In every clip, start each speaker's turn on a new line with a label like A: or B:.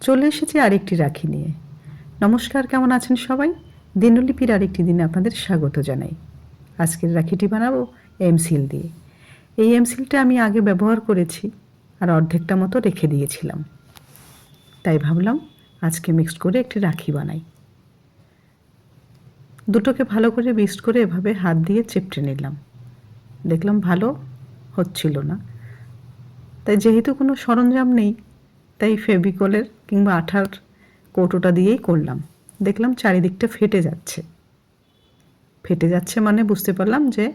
A: চলে এসেছি আরেকটি রাখি নিয়ে। নমস্কার, কেমন আছেন সবাই? দিনলিপির আরেকটি দিনে আপনাদের স্বাগত জানাই। আজকের রাখিটি বানাবো এমসিল দিয়ে। এই এমসিলটা আমি আগে ব্যবহার করেছি আর অর্ধেকটা মতো রেখে দিয়েছিলাম। তাই ভাবলাম আজকে মিক্সড করে একটি রাখি বানাই। দুটোকে ভালো করে মিক্সড করে এভাবে হাত দিয়ে চেপটে নিলাম। দেখলাম ভালো হচ্ছিল না। তাই যেহেতু কোনো সরঞ্জাম নেই তাই ফেভিকলের কিংবা আঠার কৌটোটা দিয়েই করলাম। দেখলাম চারিদিকটা ফেটে যাচ্ছে। ফেটে যাচ্ছে মানে বুঝতে পারলাম যে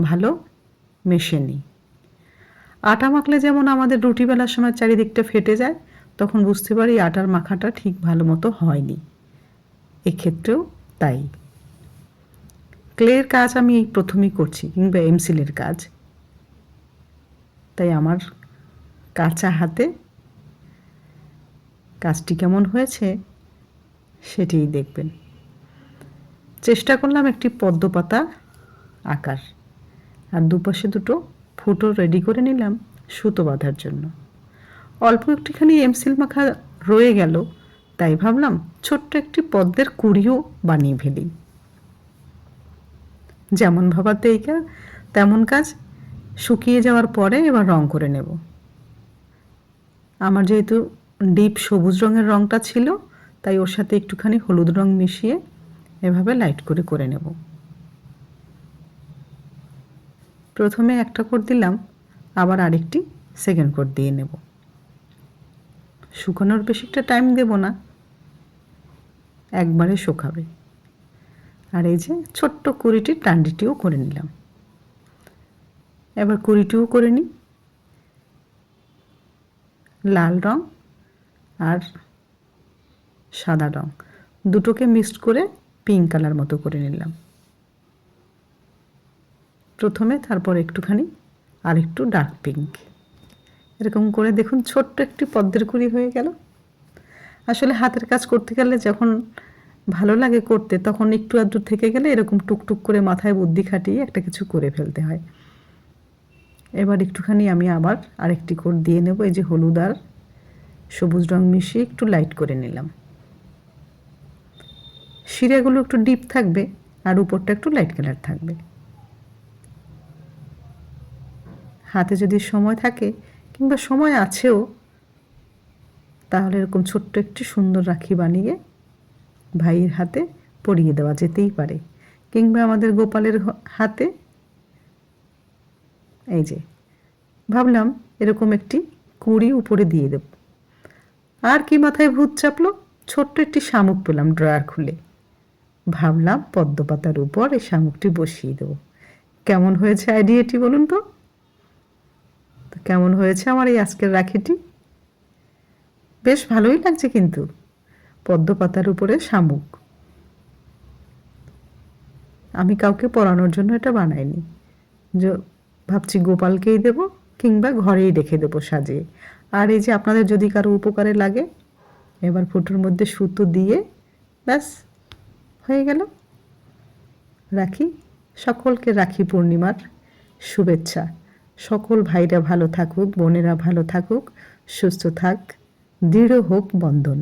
A: ভালো মেশেনি। আটা মাখলে যেমন আমাদের রুটি বেলার সময় চারিদিকটা ফেটে যায়, তখন বুঝতে পারি আটার মাখাটা ঠিক ভালো মতো হয়নি। এক্ষেত্রেও তাই। ক্লের কাজ আমি এই প্রথমেই করছি, কিংবা এমসিলের কাজ। তাই আমার কাঁচা হাতে কাজটি কেমন হয়েছে সেটিই দেখবেন। চেষ্টা করলাম একটি পদ্ম পাতা আকার। আর দুপাশে দুটো ফুটো রেডি করে নিলাম সুতো বাঁধার জন্য। অল্প একটুখানি এমসিল মাখা রয়ে গেল, তাই ভাবলাম ছোট্ট একটি পদ্মের কুড়িও বানিয়ে ফেলি। যেমন ভাবাতে কাজ, তেমন কাজ শুকিয়ে যাওয়ার পরে এবার রং করে নেব। আমার যেহেতু ডিপ সবুজ রঙের রঙটা ছিল, তাই ওর সাথে একটুখানি হলুদ রং মিশিয়ে এভাবে লাইট করে করে নেব। প্রথমে একটা কোট দিলাম, আবার আরেকটি সেকেন্ড কোট দিয়ে নেব। শুকানোর বেশি একটা টাইম দেব না, একবারে শুকাবে। আর এই যে ছোট্ট কুড়িটির টান্ডিটিও করে নিলাম। এবার কুড়িটিও করে নিই। লাল রং আর সাদা রং। দুটোকে মিক্সড করে পিঙ্ক কালার মতো করে নিলাম। প্রথমে তারপর একটুখানি আর একটু ডার্ক পিঙ্ক এরকম করে দেখুন, ছোট্ট একটি পদ্মের কুড়ি হয়ে গেল। আসলে হাতের কাজ করতে গেলে যখন ভালো লাগে করতে, তখন একটু আধটু থেকে গেলে এরকম টুকটুক করে মাথায় বুদ্ধি খাটিয়ে একটা কিছু করে ফেলতে হয়। এবার একটুখানি আমি আবার আরেকটি কোট দিয়ে নেব, এই যে হলুদ আর সবুজ রং মিশিয়ে একটু লাইট করে নিলাম। শিরাগুলো একটু ডিপ থাকবে আর উপরটা একটু লাইট কালার থাকবে। হাতে যদি সময় থাকে কিংবা সময় আছেও, তাহলে এরকম ছোট্ট একটি সুন্দর রাখি বানিয়ে ভাইয়ের হাতে পরিয়ে দেওয়া যেতেই পারে। কিংবা আমাদের গোপালের হাতে। এই যে, ভাবলাম এরকম একটি কুড়ি উপরে দিয়ে দেব। আর কি মাথায় ভূত চাপলো? ছোট্ট একটি শামুক পেলাম ড্রয়ার খুলে। ভাবলাম পদ্মপাতার উপর এই শামুকটি বসিয়ে দেবো। কেমন হয়েছে আইডিয়াটি বলুন তো? তো কেমন হয়েছে আমার এই আজকের রাখিটি? বেশ ভালোই লাগছে কিন্তু পদ্মপাতার উপরে শামুক। আমি কাউকে পরানোর জন্য এটা বানাইনি। ভাবছি গোপালকেই দেব। কিংবা ঘরেই রেখে দেবো সাজিয়ে। আর এই যে আপনাদের যদি কারও উপকারে লাগে, এবার ফুটোর মধ্যে সুতো দিয়ে, ব্যাস, হয়ে গেল। রাখি। সকলকে রাখি পূর্ণিমার শুভেচ্ছা। সকল ভাইরা ভালো থাকুক, বোনেরা ভালো থাকুক, সুস্থ থাক, দৃঢ় হোক বন্ধন।